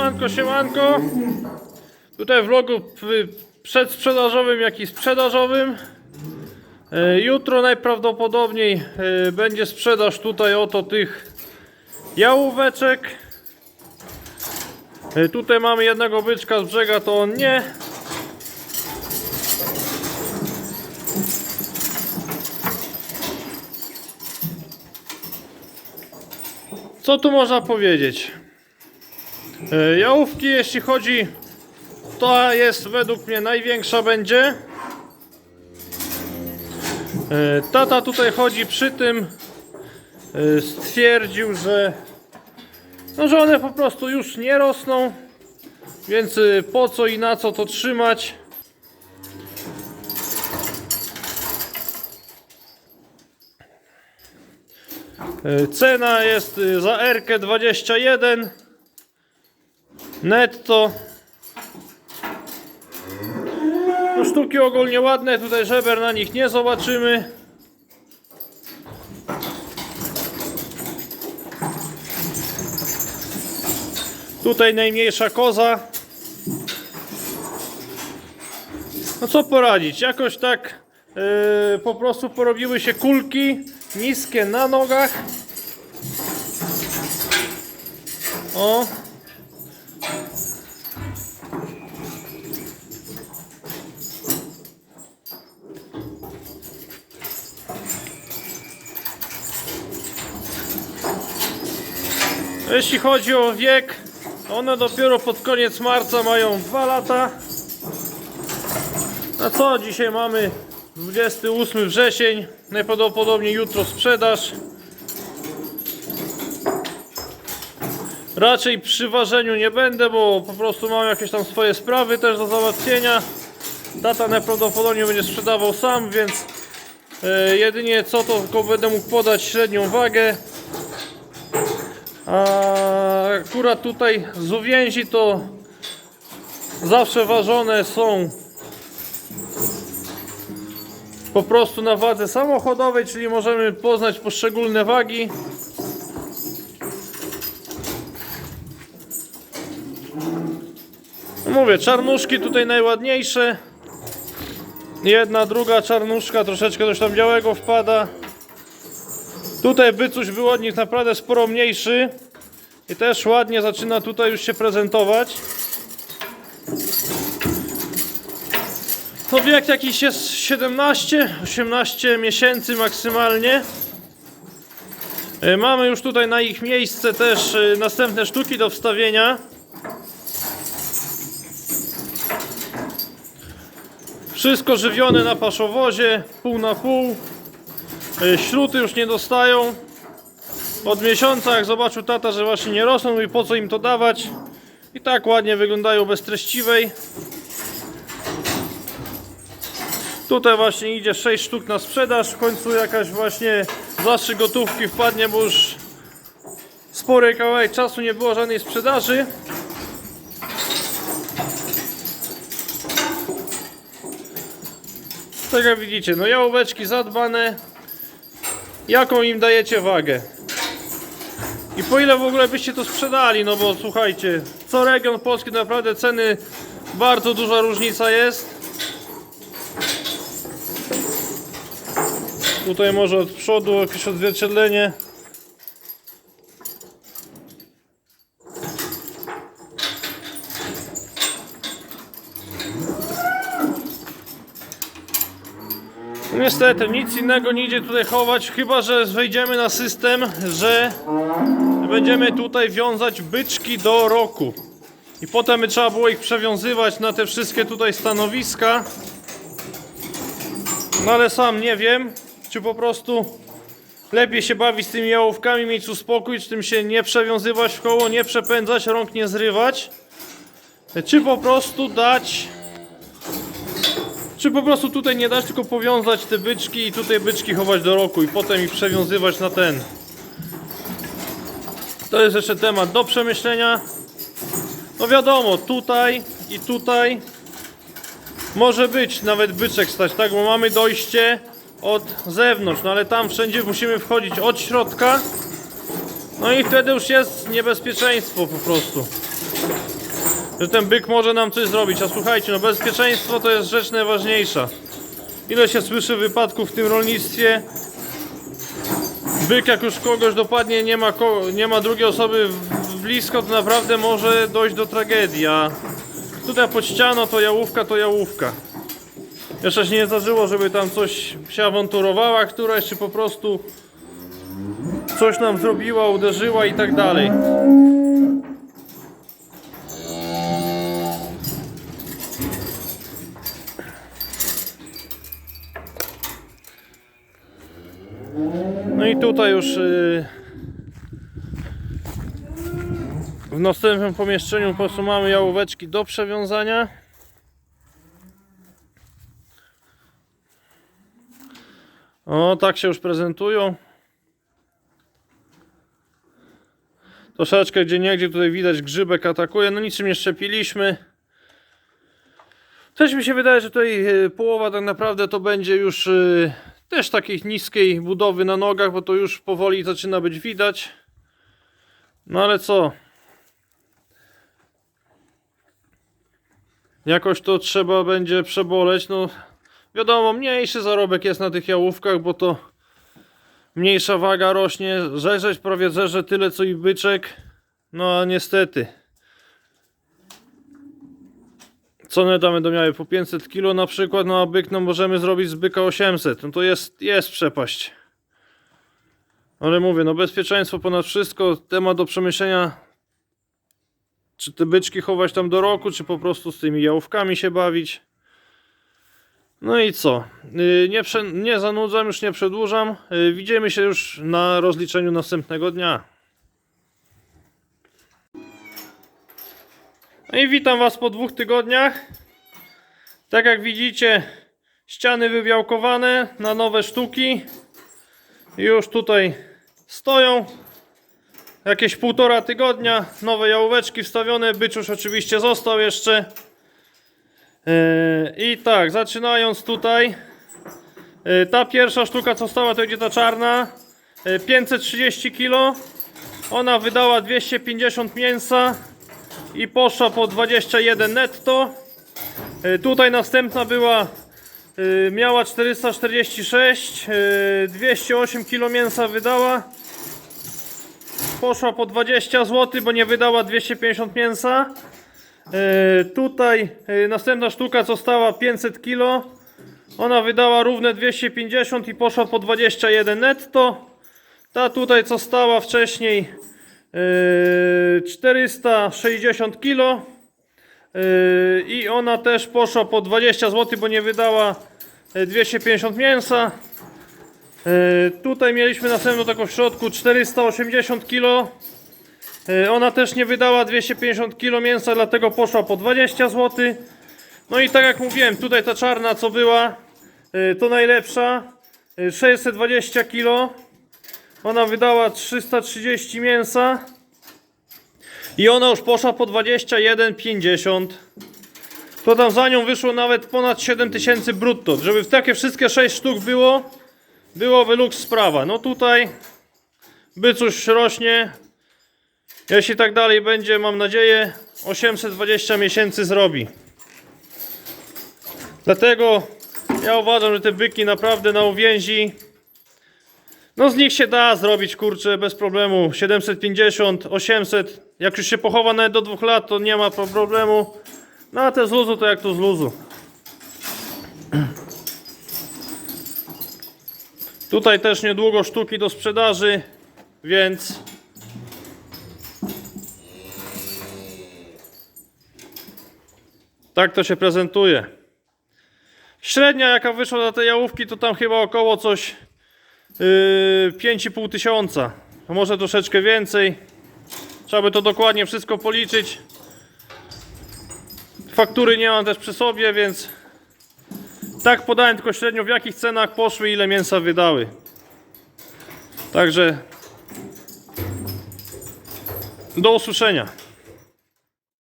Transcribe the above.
Siemanko, siemanko. Tutaj w vlogu przedsprzedażowym, jak i sprzedażowym. E, Jutro najprawdopodobniej e, będzie sprzedaż tutaj oto tych jałóweczek. E, Tutaj mamy jednego byczka z brzega, to on nie. Co tu można powiedzieć? E, Jałówki, jeśli chodzi, to jest według mnie największa będzie. E, Tata tutaj chodzi przy tym, e, stwierdził, że, no, że one po prostu już nie rosną, więc po co i na co to trzymać. Cena jest za R 21 netto. No sztuki ogólnie ładne, tutaj żeber na nich nie zobaczymy. Tutaj najmniejsza koza. No co poradzić, jakoś tak yy, po prostu porobiły się kulki niskie na nogach. O, Jeśli chodzi o wiek, one dopiero pod koniec marca mają 2 lata. A co dzisiaj mamy? 28 wrzesień. Najprawdopodobniej jutro sprzedaż. Raczej przy ważeniu nie będę, bo po prostu mam jakieś tam swoje sprawy też do załatwienia. Tata najprawdopodobniej będzie sprzedawał sam, więc e, jedynie co to tylko będę mógł podać średnią wagę. Akurat tutaj z uwięzi to zawsze ważone są po prostu na wadze samochodowej, czyli możemy poznać poszczególne wagi. No Mówię, czarnuszki tutaj najładniejsze. Jedna, druga czarnuszka, troszeczkę coś tam białego wpada. Tutaj od nich naprawdę sporo mniejszy i też ładnie zaczyna tutaj już się prezentować. No wiek jakiś jest 17-18 miesięcy maksymalnie. E, Mamy już tutaj na ich miejsce też e, następne sztuki do wstawienia. Wszystko żywione na paszowozie, pół na pół. E, Śruty już nie dostają. Od miesiąca, jak zobaczył tata, że właśnie nie rosną, i po co im to dawać. I tak ładnie wyglądają bez treściwej. Tutaj właśnie idzie 6 sztuk na sprzedaż. W końcu jakaś właśnie zastrzyk gotówki wpadnie, bo już spory kawałek czasu nie było żadnej sprzedaży. Tak jak widzicie, no jałóweczki zadbane. Jaką im dajecie wagę? I po ile w ogóle byście to sprzedali? No bo słuchajcie, co region polski naprawdę ceny bardzo duża różnica jest. Tutaj może od przodu jakieś odzwierciedlenie. Niestety, nic innego nie idzie tutaj chować, chyba że wejdziemy na system, że będziemy tutaj wiązać byczki do roku. I potem trzeba było ich przewiązywać na te wszystkie tutaj stanowiska. No ale sam nie wiem, czy po prostu lepiej się bawić z tymi jałówkami, mieć tu spokój, czy tym się nie przewiązywać w koło, nie przepędzać, rąk nie zrywać. Czy po prostu dać czy po prostu tutaj nie dać, tylko powiązać te byczki i tutaj byczki chować do roku i potem ich przewiązywać na ten. To jest jeszcze temat do przemyślenia. No wiadomo, tutaj i tutaj może być nawet byczek stać, tak? Bo mamy dojście od zewnątrz, no ale tam wszędzie musimy wchodzić od środka. No i wtedy już jest niebezpieczeństwo po prostu. Że ten byk może nam coś zrobić. A słuchajcie, no bezpieczeństwo to jest rzecz najważniejsza. Ile się słyszy wypadków w tym rolnictwie? Byk jak już kogoś dopadnie, nie ma, ko nie ma drugiej osoby blisko, to naprawdę może dojść do tragedii. A tutaj pod ścianą to jałówka, to jałówka. Jeszcze się nie zdarzyło, żeby tam coś się awanturowała któraś, czy po prostu coś nam zrobiła, uderzyła i tak dalej. Tutaj już yy, w następnym pomieszczeniu po prostu mamy jałóweczki do przewiązania. O, tak się już prezentują. Troszeczkę gdzie niegdzie tutaj widać grzybek atakuje. No niczym nie szczepiliśmy. Też mi się wydaje, że tutaj e, połowa tak naprawdę to będzie już e, też takiej niskiej budowy na nogach, bo to już powoli zaczyna być widać. No ale co? Jakoś to trzeba będzie przeboleć. No wiadomo, mniejszy zarobek jest na tych jałówkach, bo to mniejsza waga rośnie. Żerzeć prawie zerze tyle co i byczek. No a niestety. Ceny tam będą miały po 500 kg na przykład, no a byk no możemy zrobić z byka 800. No to jest, jest przepaść. Ale mówię, no bezpieczeństwo ponad wszystko, temat do przemyślenia. Czy te byczki chować tam do roku, czy po prostu z tymi jałówkami się bawić. No i co? Yy, Nie, nie zanudzam, już nie przedłużam. Yy, Widzimy się już na rozliczeniu następnego dnia. No i witam Was po dwóch tygodniach. Tak jak widzicie, ściany wybiałkowane na nowe sztuki. Już tutaj stoją. Jakieś półtora tygodnia, nowe jałóweczki wstawione. Byczusz oczywiście został jeszcze. Yy, I tak, zaczynając tutaj. Yy, Ta pierwsza sztuka, co stała, to będzie ta czarna. Yy, 530 kg. Ona wydała 250 mięsa i poszła po 21 netto. Y, Tutaj następna była, y, miała 446, y, 208 kg mięsa wydała. Poszła po 20 zł, bo nie wydała 250 mięsa. Y, Tutaj następna sztuka co stała 500 kg. Ona wydała równe 250 i poszła po 21 netto. Ta tutaj co stała wcześniej 460 kg yy, i ona też poszła po 20 zł, bo nie wydała yy, 250 mięsa. Yy, Tutaj mieliśmy następną taką w środku 480 kg. Yy, Ona też nie wydała 250 kg mięsa, dlatego poszła po 20 zł. No i tak jak mówiłem, tutaj ta czarna co była, yy, to najlepsza. Yy, 620 kg. Ona wydała 330 mięsa. I ona już poszła po 21,50. To tam za nią wyszło nawet ponad 7000 brutto. Żeby takie wszystkie 6 sztuk było, byłoby luks sprawa. No tutaj bycuś rośnie. Jeśli tak dalej będzie, mam nadzieję, 820 miesięcy zrobi. Dlatego ja uważam, że te byki naprawdę na uwięzi no z nich się da zrobić, kurczę, bez problemu. 750, 800. Jak już się pochowa nawet do dwóch lat, to nie ma pro- problemu. No a te z luzu to jak to z luzu. Tutaj też niedługo sztuki do sprzedaży, więc... Tak to się prezentuje. Średnia jaka wyszła za te jałówki to tam chyba około coś 5,5 tysiąca. A Może troszeczkę więcej. Trzeba by to dokładnie wszystko policzyć. Faktury nie mam też przy sobie, więc tak podałem tylko średnio w jakich cenach poszły, ile mięsa wydały. Także do usłyszenia.